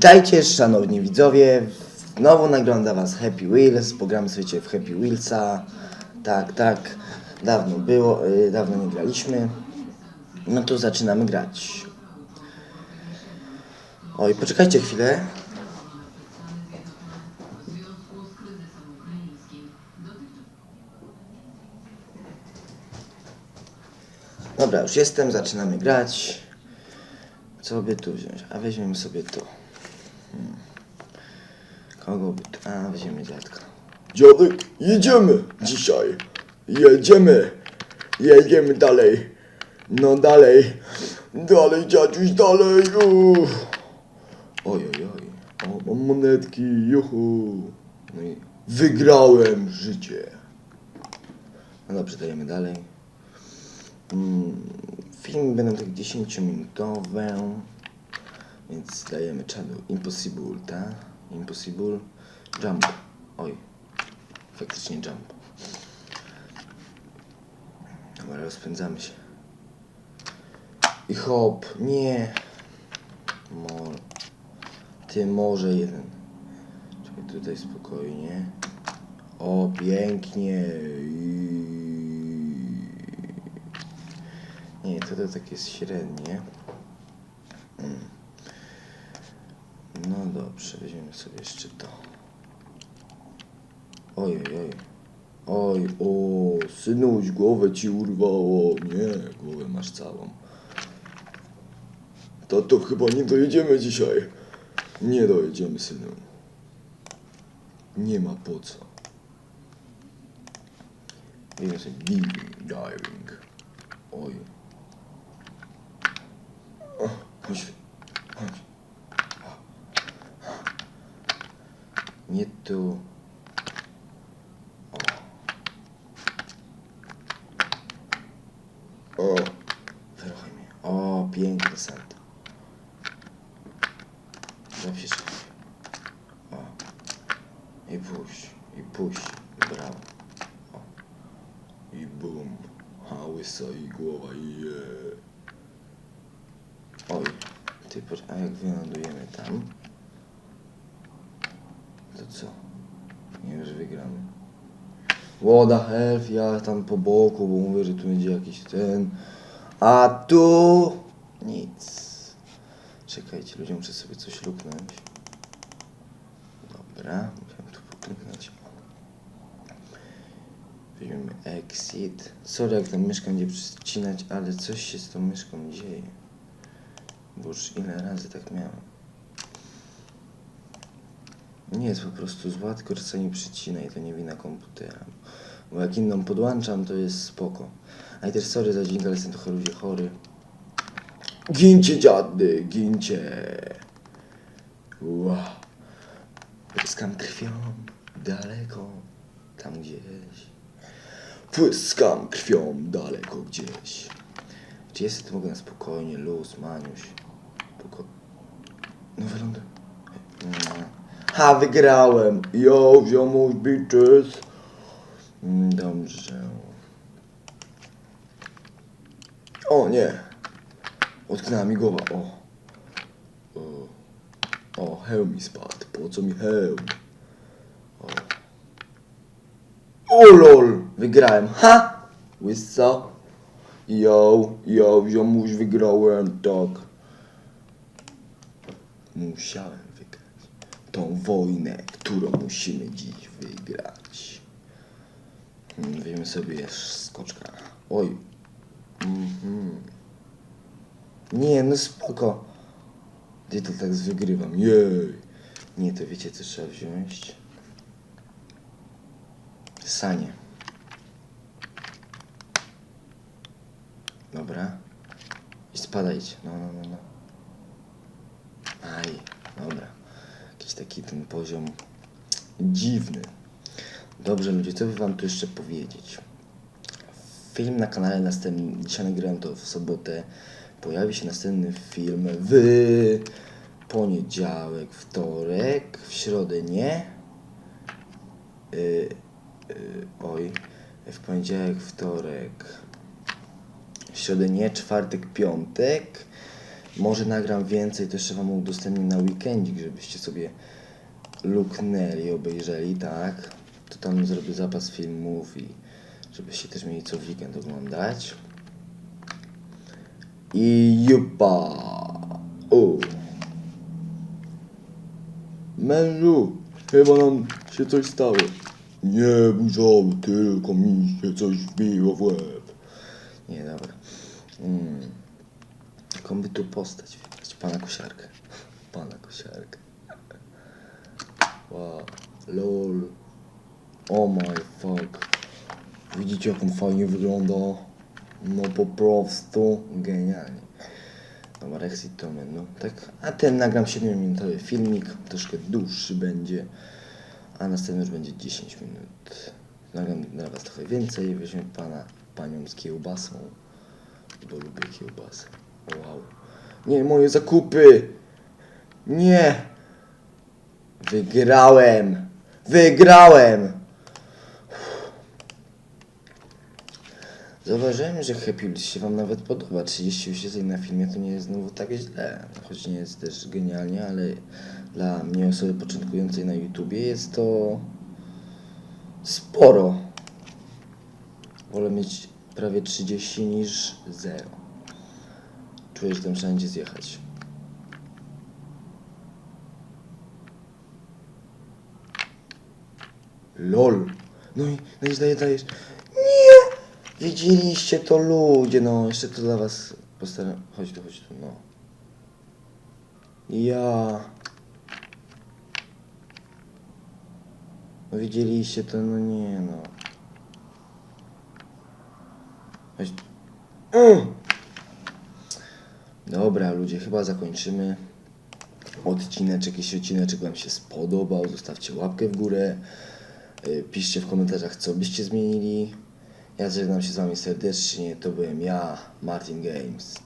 Witajcie szanowni widzowie, znowu dla was Happy Wheels, pogramy sobie w Happy Wheelsa, tak, tak, dawno było, y, dawno nie graliśmy, no to zaczynamy grać. Oj, poczekajcie chwilę. Dobra, już jestem, zaczynamy grać. Co by tu wziąć? A weźmiemy sobie to. Kogo by? A, weźmiemy dziadka. Dziadek, jedziemy dzisiaj. Jedziemy. Jedziemy dalej. No dalej. Dalej, dziadziuś, dalej. Uff. Oj, oj, oj. O, mam monetki, juhu. No i, Wygrałem życie. no dobrze, dajemy dalej. Mm, filmy będą tak 10-minutowe. Więc dajemy czadu. Impossible, tak? Impossible. Jump. Oj. Faktycznie jump. Dobra, rozpędzamy się. I hop. Nie. Mol. Ty może jeden. Czekaj, tutaj spokojnie. O, pięknie. Nie, to, to takie jest średnie. Mm. No dobrze, weźmiemy sobie jeszcze to. Oj, oj, oj. Oj, o, synuś, głowę ci urwało. Nie, głowę masz całą. Tato, chyba nie dojedziemy dzisiaj. Nie dojedziemy, synu. Nie ma po co. Weźmiemy sobie Diving, diving. Oj. O, chodź. Chodź. Nie tu. O, Wyruchaj mnie. O, piękny salto. Zapisz. O. I puść. I puść. Brawo. i bum. A łysa i głowa je. Oj. Ty, a jak wylądujemy tam? To co? Nie że wygramy. Woda help, ja tam po boku, bo mówię, że tu będzie jakiś ten. A tu nic. Czekajcie, ludzie muszę sobie coś luknąć. Dobra, musiałem tu pokliknąć. Weźmiemy exit. Sorry, jak tam myszka będzie przycinać, ale coś się z tą myszką dzieje. Bo już ile razy tak miałem. Nie jest po prostu zła, tylko czasami przycina i to nie wina komputera. Bo jak inną podłączam, to jest spoko. A i też sorry za dźwięk, ale jestem trochę ludzie chory. Gincie, dziady, gincie. Wow. Pryskam krwią daleko, tam gdzieś. Płyskam krwią daleko gdzieś. Czy jest to mogę na spokojnie, luz, maniuś. Spoko... No wyląduj. Ha, wygrałem. Yo, ziomuś, bitches. Mm, Dobrze. O nie. Utknęła mi głowa. O. O, o hełm mi spadł. Po co mi hełm? O lol! Wygrałem. Ha! Łysa. Yo, yo, ziomuś, wygrałem, tak. Musiałem wygrać. Tą wojnę, którą musimy dziś wygrać. Hmm, Weźmy sobie skoczka. Oj. Mhm. Nie, no spoko. Gdzie to tak wygrywam? Jej. Nie, to wiecie co trzeba wziąć? Sanie. Dobra. I spadajcie. No, no, no, no. Aj, taki ten poziom dziwny. Dobrze ludzie, co by wam tu jeszcze powiedzieć? Film na kanale następny, dzisiaj nagrałem to w sobotę. Pojawi się następny film w poniedziałek, wtorek, w środę nie. Y, y, oj, w poniedziałek, wtorek, w środę nie, czwartek, piątek. Może nagram więcej, to jeszcze wam udostępnię na weekendzik, żebyście sobie luknęli, obejrzeli, tak? To tam zrobię zapas filmów i żebyście też mieli co w weekend oglądać. I jupa! O! Mężu, chyba nam się coś stało. Nie burzały, tylko mi się coś wbiło w łeb. Nie, dobra. Jaką by tu postać wybrać? Pana kosiarkę. Pana kosiarkę. Wow. Lol. Oh my fuck. Widzicie jak on fajnie wygląda? No po prostu genialnie. Dobra, Exit Tomen, no tak. A ten nagram 7-minutowy filmik, troszkę dłuższy będzie, a następny już będzie 10 minut. Nagram dla Was trochę więcej, weźmiemy pana, panią z kiełbasą, bo lubię kiełbasę. Wow. Nie, moje zakupy! Nie! Wygrałem! Wygrałem! Zauważyłem, że Happy Wheels się Wam nawet podoba. 30 wyświetleń na filmie to nie jest znowu tak źle. Choć nie jest też genialnie, ale dla mnie, osoby początkującej na YouTubie, jest to sporo. Wolę mieć prawie 30 niż 0. Czuję, że tam wszędzie zjechać. LOL. No i, no i daje, dajesz. Nie! Widzieliście to ludzie, no. Jeszcze to dla was postaram. Chodź tu, chodź tu, no. Ja. No widzieliście to, no nie, no. Chodź. Mm. Dobra, ludzie, chyba zakończymy odcineczek. Jeśli odcineczek Wam się spodobał, zostawcie łapkę w górę. Y, Piszcie w komentarzach, co byście zmienili. Ja żegnam się z Wami serdecznie. To byłem ja, Martin Games.